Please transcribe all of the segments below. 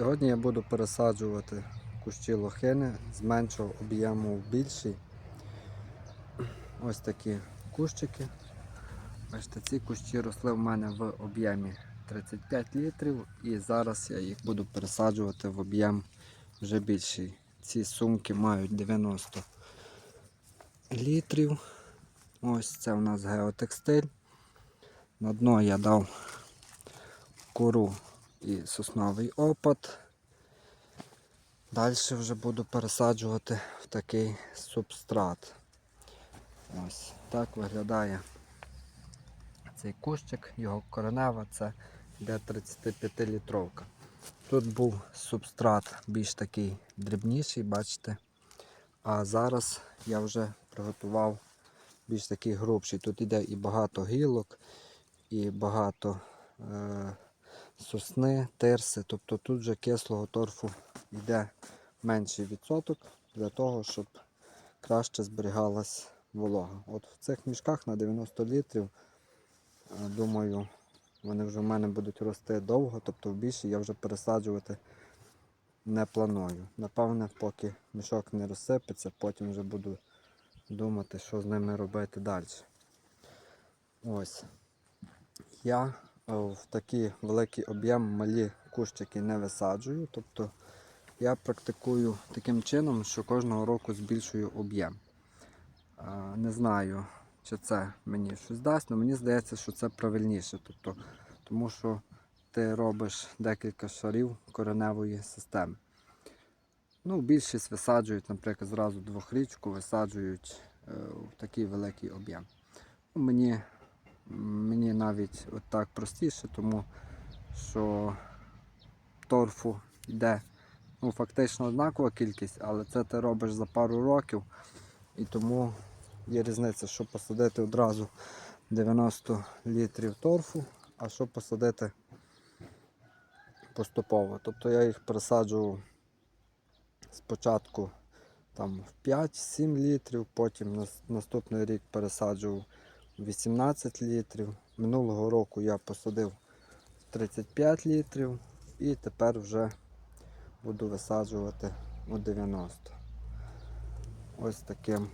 Сьогодні я буду пересаджувати кущі лохини з меншого об'єму в більший. Ось такі кущики. Бачите, ці кущі росли в мене в об'ємі 35 літрів і зараз я їх буду пересаджувати в об'єм вже більший. Ці сумки мають 90 літрів. Ось це у нас геотекстиль. На дно я дав кору і сосновий опад. Далі вже буду пересаджувати в такий субстрат. Ось так виглядає цей кущик, його коренева це йде 35 літровка. Тут був субстрат більш такий дрібніший, бачите. А зараз я вже приготував більш такий грубший. Тут йде і багато гілок, і багато е, сосни, терси. Тобто тут вже кислого торфу йде менший відсоток для того, щоб краще зберігалась волога. От в цих мішках на 90 літрів, е, думаю, вони вже в мене будуть рости довго, тобто в більше я вже пересаджувати не планую. Напевне, поки мішок не розсипеться, потім вже буду думати, що з ними робити далі. Ось. Я в такий великий об'єм малі кущики не висаджую. Тобто я практикую таким чином, що кожного року збільшую об'єм. Е, Не знаю, чи це мені щось дасть, але мені здається, що це правильніше. Тобто, тому що ти робиш декілька шарів кореневої системи. Ну, більшість висаджують, наприклад, зразу двохрічку висаджують е, в такий великий об'єм. Ну, мені, мені навіть от так простіше, тому що торфу йде ну, фактично однакова кількість, але це ти робиш за пару років. І тому є різниця, що посадити одразу 90 літрів торфу, а що посадити поступово. Тобто я їх пересаджував спочатку там в 5-7 літрів, потім наступний рік пересаджував 18 літрів. Минулого року я посадив 35 літрів і тепер вже буду висаджувати у 90. Ось таким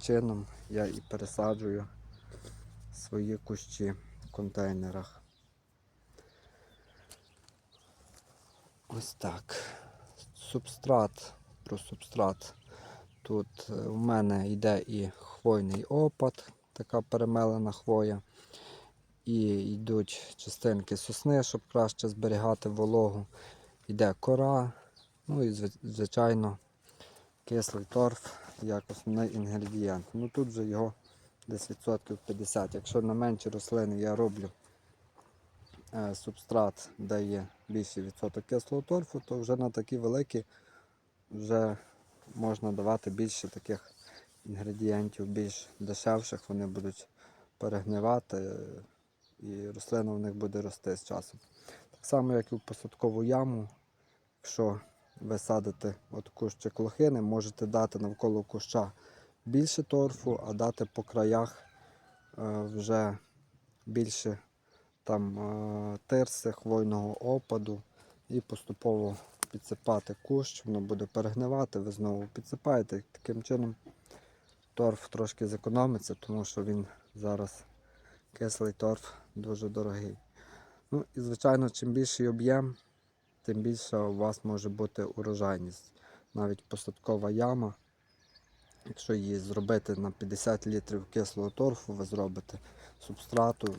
чином я і пересаджую свої кущі в контейнерах. Ось так. Субстрат про субстрат. Тут е, в мене йде і хвойний опад, така перемелена хвоя. І йдуть частинки сосни, щоб краще зберігати вологу. Йде кора, ну і звичайно кислий торф як основний інгредієнт. Ну тут вже його десь відсотків 50. Якщо на менші рослини я роблю е, субстрат, де є більший відсоток кислого торфу, то вже на такі великі вже можна давати більше таких інгредієнтів, більш дешевших, вони будуть перегнивати е, і рослина в них буде рости з часом. Так само, як і в посадкову яму, якщо ви садите от кущик лохини, можете дати навколо куща більше торфу, а дати по краях е, вже більше там е, тирси, хвойного опаду і поступово підсипати кущ, воно буде перегнивати, ви знову підсипаєте. Таким чином торф трошки зекономиться, тому що він зараз кислий торф дуже дорогий. Ну і звичайно, чим більший об'єм, тим більша у вас може бути урожайність. Навіть посадкова яма, якщо її зробити на 50 літрів кислого торфу, ви зробите субстрату,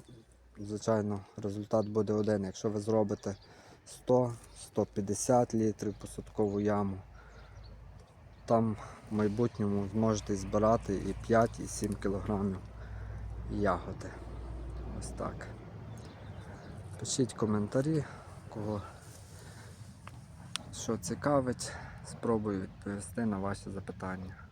звичайно, результат буде один. Якщо ви зробите 100-150 літрів посадкову яму, там в майбутньому зможете збирати і 5, і 7 кілограмів ягоди. Ось так. Пишіть коментарі, кого що цікавить, спробую відповісти на ваші запитання.